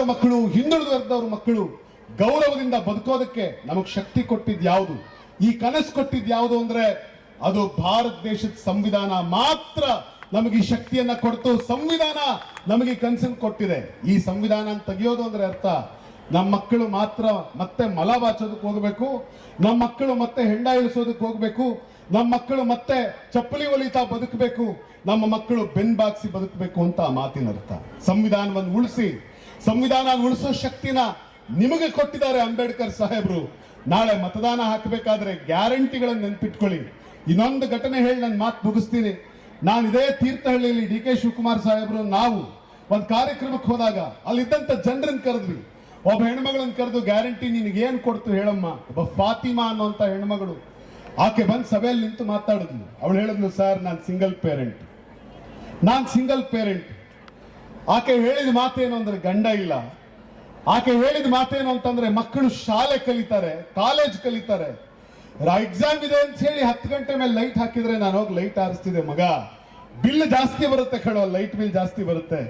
ವರ್ಗದವ್ರ ಮಕ್ಕಳು, ಹಿಂದುಳಿದ ವರ್ಗದವ್ರ ಮಕ್ಕಳು, ಗೌರವದಿಂದ ಬದುಕೋದಕ್ಕೆ ನಮಗ್ ಶಕ್ತಿ ಕೊಟ್ಟಿದ್ ಯಾವುದು? ಈ ಕನಸು ಕೊಟ್ಟಿದ್ ಯಾವುದು ಅಂದ್ರೆ ಅದು ಭಾರತ ದೇಶದ ಸಂವಿಧಾನ ಮಾತ್ರ ನಮಗೆ ಈ ಶಕ್ತಿಯನ್ನ ಕೊಡ್ತು, ಸಂವಿಧಾನ ನಮಗೆ ಕನಸನ್ನು ಕೊಟ್ಟಿದೆ. ಈ ಸಂವಿಧಾನ ತೆಗೆಯೋದು ಅಂದ್ರೆ ಅರ್ಥ ನಮ್ಮ ಮಕ್ಕಳು ಮಾತ್ರ ಮತ್ತೆ ಮಲ ಬಾಚೋದಕ್ಕೆ ಹೋಗ್ಬೇಕು ನಮ್ಮ ಮಕ್ಕಳು ಮತ್ತೆ ಹೆಂಡ ಇಳಿಸೋದಕ್ಕೆ ಹೋಗ್ಬೇಕು ನಮ್ಮ ಮಕ್ಕಳು ಮತ್ತೆ ಚಪ್ಪಲಿ ಒಲಿತಾ ಬದುಕಬೇಕು, ನಮ್ಮ ಮಕ್ಕಳು ಬೆನ್ ಬಾಕ್ಸಿ ಬದುಕಬೇಕು ಅಂತ ಆ ಮಾತಿನ ಅರ್ಥ. ಸಂವಿಧಾನವನ್ನು ಉಳಿಸಿ ಸಂವಿಧಾನ ಉಳಿಸೋ ಶಕ್ತಿನ ನಿಮಗೆ ಕೊಟ್ಟಿದ್ದಾರೆ ಅಂಬೇಡ್ಕರ್ ಸಾಹೇಬ್ರು. ನಾಳೆ ಮತದಾನ ಹಾಕಬೇಕಾದ್ರೆ ಗ್ಯಾರಂಟಿಗಳನ್ನು ನೆನ್ಪಿಟ್ಕೊಳ್ಳಿ. ಇನ್ನೊಂದು ಘಟನೆ ಹೇಳಿ ನನ್ನ ಮಾತು ಮುಗಿಸ್ತೀನಿ. ನಾನು ಇದೇ ತೀರ್ಥಹಳ್ಳಿಯಲ್ಲಿ ಡಿ ಕೆ ಶಿವಕುಮಾರ್ ಸಾಹೇಬ್ರು, ನಾವು ಒಂದು ಕಾರ್ಯಕ್ರಮಕ್ಕೆ ಹೋದಾಗ ಅಲ್ಲಿದ್ದಂಥ ಜನರನ್ನ ಕರೆದ್ವಿ. ಒಬ್ಬ ಹೆಣ್ಮಗಳನ್ನ ಕರೆದು ಗ್ಯಾರಂಟಿ ನಿನಗೆ ಏನು ಕೊಡ್ತು ಹೇಳಮ್ಮ? ಒಬ್ಬ ಫಾತಿಮಾ ಅನ್ನುವಂಥ ಹೆಣ್ಮಗಳು. ಆಕೆ ಬಂದು ಸಭೆಯಲ್ಲಿ ನಿಂತು ಮಾತಾಡಿದ್ಲು. ಅವಳು ಹೇಳಿದ್ಲು, ಸರ್, ನಾನು ಸಿಂಗಲ್ ಪೇರೆಂಟ್ ನಾನು ಸಿಂಗಲ್ ಪೇರೆಂಟ್ ಆಕೆ ಹೇಳಿದ ಮಾತೇನು ಅಂದ್ರೆ ಗಂಡ ಇಲ್ಲ. ಆಕೆ ಹೇಳಿದ ಮಾತೇನು ಅಂತಂದ್ರೆ ಮಕ್ಕಳು ಶಾಲೆ ಕಲಿತಾರೆ, ಕಾಲೇಜ್ ಕಲಿತಾರೆ. ಎಕ್ಸಾಮ್ ಇದೆ ಅಂತ ಹೇಳಿ ಹತ್ತು ಗಂಟೆ ಮೇಲೆ ಲೈಟ್ ಹಾಕಿದ್ರೆ ನಾನು ಹೋಗಿ ಲೈಟ್ ಆರಿಸ್ತಿದ್ದೆ, ಮಗ. ಬಿಲ್ ಜಾಸ್ತಿ ಬರುತ್ತೆ ಕಣೋ ಲೈಟ್ ಬಿಲ್ ಜಾಸ್ತಿ ಬರುತ್ತೆ.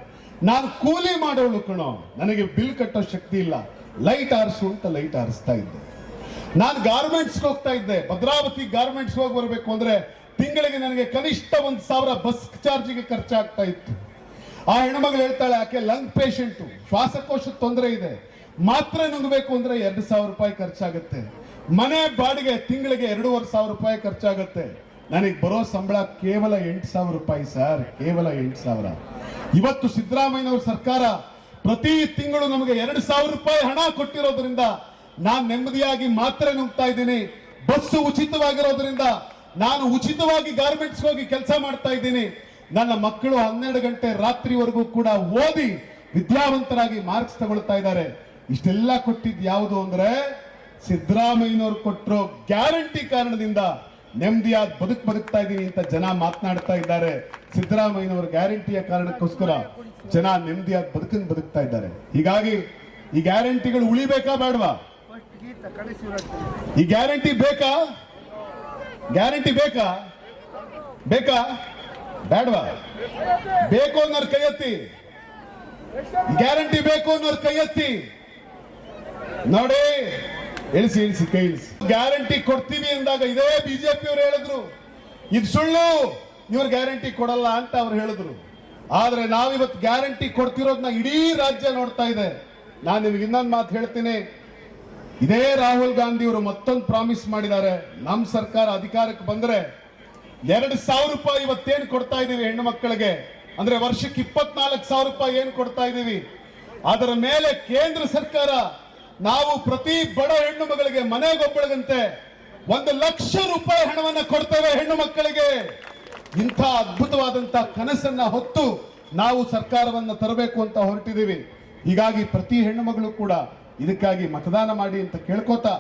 ನಾನು ಕೂಲಿ ಮಾಡೋಳು ಕಣೋ, ನನಗೆ ಬಿಲ್ ಕಟ್ಟೋ ಶಕ್ತಿ ಇಲ್ಲ. ಲೈಟ್ ಆರಿಸು ಅಂತ ಲೈಟ್ ಆರಿಸ್ತಾ ಇದ್ದೆ. ನಾನು ಗಾರ್ಮೆಂಟ್ಸ್ಗೆ ಹೋಗ್ತಾ ಇದ್ದೆ. ಭದ್ರಾವತಿ ಗಾರ್ಮೆಂಟ್ಸ್ ಹೋಗಿ ಬರಬೇಕು ಅಂದ್ರೆ ತಿಂಗಳಿಗೆ ನನಗೆ ಕನಿಷ್ಠ ಒಂದು ಸಾವಿರ ಬಸ್ ಚಾರ್ಜಿಗೆ ಖರ್ಚಾಗ್ತಾ ಇತ್ತು. ಆ ಹೆಣ್ಮಗಳು ಹೇಳ್ತಾಳೆ, ಆಕೆ ಲಂಗ್ ಪೇಷಂಟ್ ಶ್ವಾಸಕೋಶದ ತೊಂದರೆ ಇದೆ. ಮಾತ್ರೆ ನುಂಗಬೇಕು ಅಂದ್ರೆ ಎರಡು ಸಾವಿರ ರೂಪಾಯಿ ಖರ್ಚಾಗುತ್ತೆ. ಮನೆ ಬಾಡಿಗೆ ತಿಂಗಳಿಗೆ ಎರಡೂವರೆ ಸಾವಿರ ರೂಪಾಯಿ ಖರ್ಚಾಗುತ್ತೆ. ನನಗೆ ಬರೋ ಸಂಬಳ ಕೇವಲ ಎಂಟು ಸಾವಿರ ರೂಪಾಯಿ ಸರ್, ಕೇವಲ ಎಂಟು ಸಾವಿರ. ಇವತ್ತು ಸಿದ್ದರಾಮಯ್ಯನವ್ರ ಸರ್ಕಾರ ಪ್ರತಿ ತಿಂಗಳು ನಮಗೆ ಎರಡು ಸಾವಿರ ರೂಪಾಯಿ ಹಣ ಕೊಟ್ಟಿರೋದ್ರಿಂದ ನಾನು ನೆಮ್ಮದಿಯಾಗಿ ಮಾತ್ರೆ ನುಗ್ತಾ ಇದ್ದೀನಿ. ಬಸ್ಸು ಉಚಿತವಾಗಿರೋದ್ರಿಂದ ನಾನು ಉಚಿತವಾಗಿ ಗಾರ್ಮೆಂಟ್ಸ್ ಹೋಗಿ ಕೆಲಸ ಮಾಡ್ತಾ ಇದ್ದೀನಿ. ನನ್ನ ಮಕ್ಕಳು ಹನ್ನೆರಡು ಗಂಟೆ ರಾತ್ರಿವರೆಗೂ ಕೂಡ ಓದಿ ವಿದ್ಯಾವಂತರಾಗಿ ಮಾರ್ಕ್ಸ್ ತಗೊಳ್ತಾ ಇದ್ದಾರೆ. ಇಷ್ಟೆಲ್ಲ ಕೊಟ್ಟಿದ್ದು ಯಾವುದು ಅಂದ್ರೆ ಸಿದ್ದರಾಮಯ್ಯನವರು ಕೊಟ್ಟಿರೋ ಗ್ಯಾರಂಟಿ ಕಾರಣದಿಂದ ನೆಮ್ಮದಿಯಾದ ಬದುಕು ಬದುಕ್ತಾ ಇದ್ದೀನಿ ಅಂತ ಜನ ಮಾತನಾಡ್ತಾ ಇದ್ದಾರೆ. ಸಿದ್ದರಾಮಯ್ಯನವರ ಗ್ಯಾರಂಟಿಯ ಕಾರಣಕ್ಕೋಸ್ಕರ ಜನ ನೆಮ್ಮದಿಯಾದ ಬದುಕನ್ನು ಬದುಕ್ತಾ ಇದ್ದಾರೆ. ಹೀಗಾಗಿ ಈ ಗ್ಯಾರಂಟಿಗಳು ಉಳಿಬೇಕಾ ಬೇಡವಾ? ಈ ಗ್ಯಾರಂಟಿ ಬೇಕಾ? ಗ್ಯಾರಂಟಿ ಬೇಕಾ? ಬೇಕಾ? ಬೇಡವಾ? ಬೇಕು ಅನ್ನೋರ್ ಕೈ ಎತ್ತಿ ಗ್ಯಾರಂಟಿ ಬೇಕು ಅನ್ನೋರ್ ಕೈ ಎತ್ತಿ ನೋಡಿ, ಇಳಿಸಿ ಇಳಿಸಿ, ಕೈ ಇಳಿಸಿ. ಗ್ಯಾರಂಟಿ ಕೊಡ್ತೀವಿ ಅಂದಾಗ ಇದೇ ಬಿಜೆಪಿ ಅವರು ಹೇಳಿದ್ರು. ಇದು ಸುಳ್ಳು, ಇವ್ರು ಗ್ಯಾರಂಟಿ ಕೊಡಲ್ಲ ಅಂತ ಅವ್ರು ಹೇಳಿದ್ರು. ಆದ್ರೆ ನಾವಿವತ್ತು ಗ್ಯಾರಂಟಿ ಕೊಡ್ತಿರೋದನ್ನ ಇಡೀ ರಾಜ್ಯ ನೋಡ್ತಾ ಇದೆ. ನಾನು ನಿಮ್ಗೆ ಇನ್ನೊಂದು ಮಾತು ಹೇಳ್ತೀನಿ. ಇದೇ ರಾಹುಲ್ ಗಾಂಧಿ ಅವರು ಮತ್ತೊಂದು ಪ್ರಾಮಿಸ್ ಮಾಡಿದ್ದಾರೆ. ನಮ್ಮ ಸರ್ಕಾರ ಅಧಿಕಾರಕ್ಕೆ ಬಂದ್ರೆ ಎರಡು ಸಾವಿರ ರೂಪಾಯಿ ಇವತ್ತೇನು ಕೊಡ್ತಾ ಇದ್ದೀವಿ ಹೆಣ್ಣು ಮಕ್ಕಳಿಗೆ? ಅಂದ್ರೆ ವರ್ಷಕ್ಕೆ ಇಪ್ಪತ್ನಾಲ್ಕು ಸಾವಿರ ರೂಪಾಯಿ ಏನು ಕೊಡ್ತಾ ಇದ್ದೀವಿ ಅದರ ಮೇಲೆ ಕೇಂದ್ರ ಸರ್ಕಾರ ನಾವು ಪ್ರತಿ ಬಡ ಹೆಣ್ಣು ಮಗಳಿಗೆ ಮನೆಗೊಬ್ಬಳಿಗಂತೆ ಒಂದು ಲಕ್ಷ ರೂಪಾಯಿ ಹಣವನ್ನ ಕೊಡ್ತೇವೆ ಹೆಣ್ಣು ಮಕ್ಕಳಿಗೆ. ಇಂಥ ಅದ್ಭುತವಾದಂತಹ ಕನಸನ್ನ ಹೊತ್ತು ನಾವು ಸರ್ಕಾರವನ್ನ ತರಬೇಕು ಅಂತ ಹೊರಟಿದ್ದೀವಿ. ಹೀಗಾಗಿ ಪ್ರತಿ ಹೆಣ್ಣು ಮಗಳು ಕೂಡ ಇದಕ್ಕಾಗಿ ಮತದಾನ ಮಾಡಿ ಅಂತ ಕೇಳ್ಕೋತಾ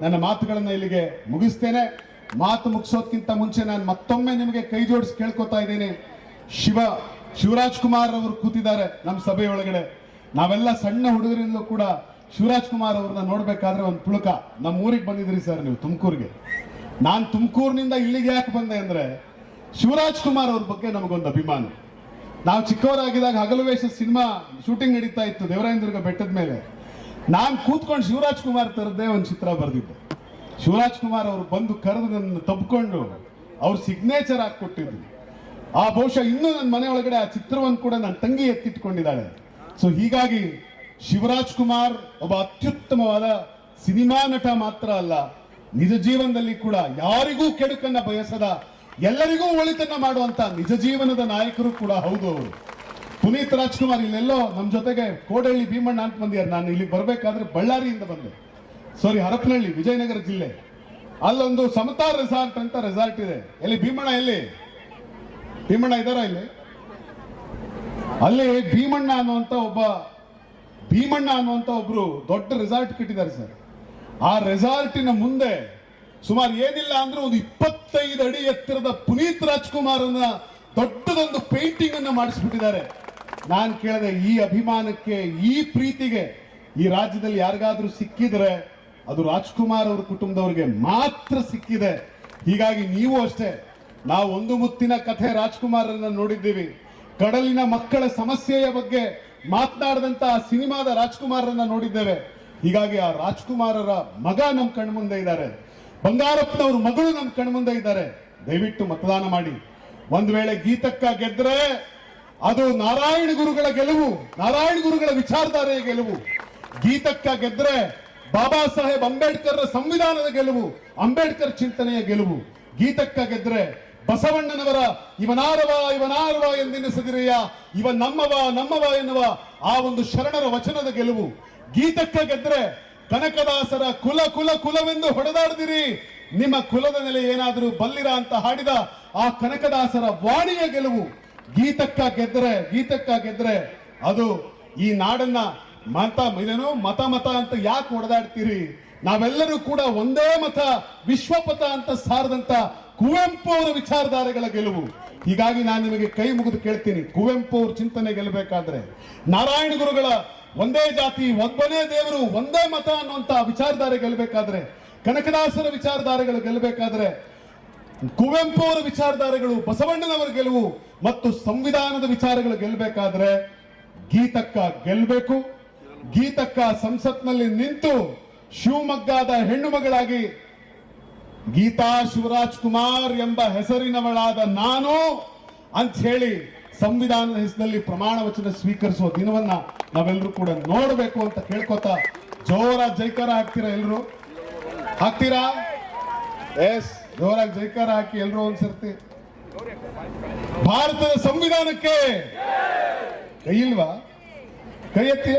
ನನ್ನ ಮಾತುಗಳನ್ನು ಇಲ್ಲಿಗೆ ಮುಗಿಸ್ತೇನೆ. ಮಾತು ಮುಗಿಸೋದ್ಕಿಂತ ಮುಂಚೆ ನಾನು ಮತ್ತೊಮ್ಮೆ ನಿಮಗೆ ಕೈ ಜೋಡಿಸಿ ಕೇಳ್ಕೊತಾ ಇದ್ದೇನೆ. ಶಿವ, ಶಿವರಾಜ್ ಕುಮಾರ್ ಅವರು ಕೂತಿದ್ದಾರೆ ನಮ್ಮ ಸಭೆಯೊಳಗಡೆ ನಾವೆಲ್ಲ ಸಣ್ಣ ಹುಡುಗರಿಂದಲೂ ಕೂಡ ಶಿವರಾಜ್ ಕುಮಾರ್ ಅವ್ರನ್ನ ನೋಡ್ಬೇಕಾದ್ರೆ ಒಂದು ಪುಳಕ. ನಮ್ಮ ಊರಿಗೆ ಬಂದಿದ್ರಿ ಸರ್ ನೀವು, ತುಮಕೂರಿಗೆ. ನಾನು ತುಮಕೂರಿನಿಂದ ಇಲ್ಲಿಗೆ ಯಾಕೆ ಬಂದೆ ಅಂದ್ರೆ, ಶಿವರಾಜ್ ಕುಮಾರ್ ಅವ್ರ ಬಗ್ಗೆ ನಮಗೊಂದು ಅಭಿಮಾನ. ನಾವು ಚಿಕ್ಕವರಾಗಿದ್ದಾಗ ಹಗಲು ವೇಷ ಸಿನಿಮಾ ಶೂಟಿಂಗ್ ನಡೀತಾ ಇತ್ತು ದೇವರಾಯಂದುರ್ಗ ಬೆಟ್ಟದ ಮೇಲೆ. ನಾನು ಕೂತ್ಕೊಂಡು ಶಿವರಾಜ್ ಕುಮಾರ್ ತರದ್ದೇ ಒಂದು ಚಿತ್ರ ಬರೆದಿದ್ದೆ. ಶಿವರಾಜ್ ಕುಮಾರ್ ಅವರು ಬಂದು ಕರೆದು ನನ್ನ ತಬ್ಕೊಂಡು ಅವ್ರ ಸಿಗ್ನೇಚರ್ ಹಾಕೊಟ್ಟಿದ್ರು ಆ ಬಹುಶಃ ಇನ್ನೂ ನನ್ನ ಮನೆ ಒಳಗಡೆ ಆ ಚಿತ್ರವನ್ನು ಕೂಡ ನನ್ನ ತಂಗಿ ಎತ್ತಿಟ್ಕೊಂಡಿದ್ದಾಳೆ. ಸೊ ಹೀಗಾಗಿ ಶಿವರಾಜ್ ಕುಮಾರ್ ಒಬ್ಬ ಅತ್ಯುತ್ತಮವಾದ ಸಿನಿಮಾ ನಟ ಮಾತ್ರ ಅಲ್ಲ, ನಿಜ ಜೀವನದಲ್ಲಿ ಕೂಡ ಯಾರಿಗೂ ಕೆಡುಕನ್ನ ಬಯಸದ, ಎಲ್ಲರಿಗೂ ಒಳಿತನ್ನ ಮಾಡುವಂತ ನಿಜ ಜೀವನದ ನಾಯಕರು ಕೂಡ ಹೌದು ಅವರು. ಪುನೀತ್ ರಾಜ್ಕುಮಾರ್ ಇಲ್ಲೆಲ್ಲೋ ನಮ್ಮ ಜೊತೆಗೆ ಕೋಡಹಳ್ಳಿ ಭೀಮಣ್ಣ ಅಂತ ಬಂದಿದ್ದಾರೆ. ನಾನು ಇಲ್ಲಿ ಬರಬೇಕಾದ್ರೆ ಬಳ್ಳಾರಿಯಿಂದ ಬಂದೆ. ಸಾರಿ ಹರಪನಹಳ್ಳಿ, ವಿಜಯನಗರ ಜಿಲ್ಲೆ. ಅಲ್ಲೊಂದು ಸಮತಾ ರೆಸಾರ್ಟ್ ಅಂತ ರೆಸಾರ್ಟ್ ಇದೆ. ಎಲ್ಲಿ, ಭೀಮಣ್ಣ ಎಲ್ಲಿ? ಭೀಮಣ್ಣ ಇದಾರ ಇಲ್ಲಿ? ಅಲ್ಲಿ ಭೀಮಣ್ಣ ಅನ್ನುವಂತ ಒಬ್ಬ, ಭೀಮಣ್ಣ ಅನ್ನುವಂತ ಒಬ್ರು ದೊಡ್ಡ ರೆಸಾರ್ಟ್ ಕಟ್ಟಿದ್ದಾರೆ ಸರ್. ಆ ರೆಸಾರ್ಟಿನ ಮುಂದೆ ಸುಮಾರು ಏನಿಲ್ಲ ಅಂದ್ರೆ ಒಂದು ಇಪ್ಪತ್ತೈದು ಅಡಿ ಎತ್ತರದ ಪುನೀತ್ ರಾಜ್ಕುಮಾರನ ದೊಡ್ಡದೊಂದು ಪೇಂಟಿಂಗ್ ಅನ್ನ ಮಾಡಿಸ್ಬಿಟ್ಟಿದ್ದಾರೆ. ನಾನು ಕೇಳಿದೆ ಈ ಅಭಿಮಾನಕ್ಕೆ, ಈ ಪ್ರೀತಿಗೆ ಈ ರಾಜ್ಯದಲ್ಲಿ ಯಾರಿಗಾದ್ರೂ ಸಿಕ್ಕಿದ್ರೆ ಅದು ರಾಜ್ಕುಮಾರ್ ಅವ್ರ ಕುಟುಂಬದವ್ರಿಗೆ ಮಾತ್ರ ಸಿಕ್ಕಿದೆ. ಹೀಗಾಗಿ ನೀವು ಅಷ್ಟೇ, ನಾವು ಒಂದು ಮುತ್ತಿನ ಕಥೆ ರಾಜ್ಕುಮಾರನ್ನ ನೋಡಿದ್ದೀವಿ. ಕಡಲಿನ ಮಕ್ಕಳ ಸಮಸ್ಯೆಯ ಬಗ್ಗೆ ಮಾತನಾಡಿದಂತ ಸಿನಿಮಾದ ರಾಜ್ಕುಮಾರರನ್ನ ನೋಡಿದ್ದೇವೆ. ಹೀಗಾಗಿ ಆ ರಾಜ್ಕುಮಾರರ ಮಗ ನಮ್ಮ ಕಣ್ಮುಂದೆ ಇದ್ದಾರೆ. ಬಂಗಾರಪ್ಪನವ್ರ ಮಗಳು ನಮ್ಮ ಕಣ್ಮುಂದೆ ಇದ್ದಾರೆ. ದಯವಿಟ್ಟು ಮತದಾನ ಮಾಡಿ. ಒಂದ್ ವೇಳೆ ಗೀತಕ್ಕ ಗೆದ್ರೆ ಅದು ನಾರಾಯಣ ಗುರುಗಳ ಗೆಲುವು, ನಾರಾಯಣ ಗುರುಗಳ ವಿಚಾರಧಾರೆಯ ಗೆಲುವು. ಗೀತಕ್ಕ ಗೆದ್ರೆ ಬಾಬಾ ಸಾಹೇಬ್ ಅಂಬೇಡ್ಕರ್ ಸಂವಿಧಾನದ ಗೆಲುವು, ಅಂಬೇಡ್ಕರ್ ಚಿಂತನೆಯ ಗೆಲುವು. ಗೀತಕ್ಕ ಗೆದ್ರೆ ಬಸವಣ್ಣನವರ, ಇವನಾರವ ಇವನಾರವ ಎಂದೆನಿಸದಿರೆಯ ಇವ ನಮ್ಮವ ನಮ್ಮವ ಎನ್ನುವ ಆ ಒಂದು ಶರಣರ ವಚನದ ಗೆಲುವು. ಗೀತಕ್ಕ ಗೆದ್ರೆ ಕನಕದಾಸರ ಕುಲ ಕುಲ, ಕುಲವೆಂದು ಹೊಡೆದಾಡದಿರಿ. ನಿಮ್ಮ ಕುಲದ ನೆಲೆ ಏನಾದರೂ ಬಲ್ಲಿರ ಅಂತ ಹಾಡಿದ ಆ ಕನಕದಾಸರ ವಾಣಿಯ ಗೆಲುವು. ಗೀತಕ್ಕ ಗೆದ್ರೆ ಗೀತಕ್ಕ ಗೆದ್ರೆ ಅದು ಈ ನಾಡನ್ನ ಮತ ಇದೇನು ಮತ ಮತ ಅಂತ ಯಾಕೆ ಹೊಡೆದಾಡ್ತೀರಿ ನಾವೆಲ್ಲರೂ ಕೂಡ ಒಂದೇ ಮತ, ವಿಶ್ವಪಥ ಅಂತ ಸಾರದಂತ ಕುವೆಂಪು ಅವರ ವಿಚಾರಧಾರೆಗಳ ಗೆಲುವು. ಹೀಗಾಗಿ ನಾನು ನಿಮಗೆ ಕೈ ಮುಗಿದು ಕೇಳ್ತೀನಿ. ಕುವೆಂಪು ಅವ್ರ ಚಿಂತನೆ ಗೆಲ್ಲಬೇಕಾದ್ರೆ ನಾರಾಯಣ ಗುರುಗಳ ಒಂದೇ ಜಾತಿ ಒಬ್ಬನೇ ದೇವರು ಒಂದೇ ಮತ ಅನ್ನುವಂತ ವಿಚಾರಧಾರೆ ಗೆಲ್ಲಬೇಕಾದ್ರೆ ಕನಕದಾಸರ ವಿಚಾರಧಾರೆಗಳು ಗೆಲ್ಲಬೇಕಾದ್ರೆ ಕುವೆಂಪು ಅವರ ವಿಚಾರಧಾರೆಗಳು, ಬಸವಣ್ಣನವರ ಗೆಲುವು ಮತ್ತು ಸಂವಿಧಾನದ ವಿಚಾರಗಳು ಗೆಲ್ಲಬೇಕಾದ್ರೆ ಗೀತಕ್ಕ ಗೆಲ್ಲಬೇಕು ಗೀತಕ್ಕ ಸಂಸತ್ನಲ್ಲಿ ನಿಂತು ಶಿವಮೊಗ್ಗದ ಹೆಣ್ಣು ಮಗಳಾಗಿ ಗೀತಾ ಶಿವರಾಜ್ ಕುಮಾರ್ ಎಂಬ ಹೆಸರಿನವಳಾದ ನಾನು ಅಂತ ಹೇಳಿ ಸಂವಿಧಾನದ ಹೆಸರಲ್ಲಿ ಪ್ರಮಾಣ ವಚನ ಸ್ವೀಕರಿಸುವ ದಿನವನ್ನ ನಾವೆಲ್ಲರೂ ಕೂಡ ನೋಡಬೇಕು ಅಂತ ಕೇಳ್ಕೊತ ಜೋರ ಜೈಕಾರ ಹಾಕ್ತೀರಾ ಎಲ್ರು? ಹಾಕ್ತೀರಾ? ಎಸ್ ಜೋರಾಗಿ ಜೈಕಾರ ಹಾಕಿ ಎಲ್ರು ಒಂದ್ಸರ್ತಿ. ಭಾರತದ ಸಂವಿಧಾನಕ್ಕೆ ಕೈ ಇಲ್ವಾ? ಕೈ ಎತ್ತಿ?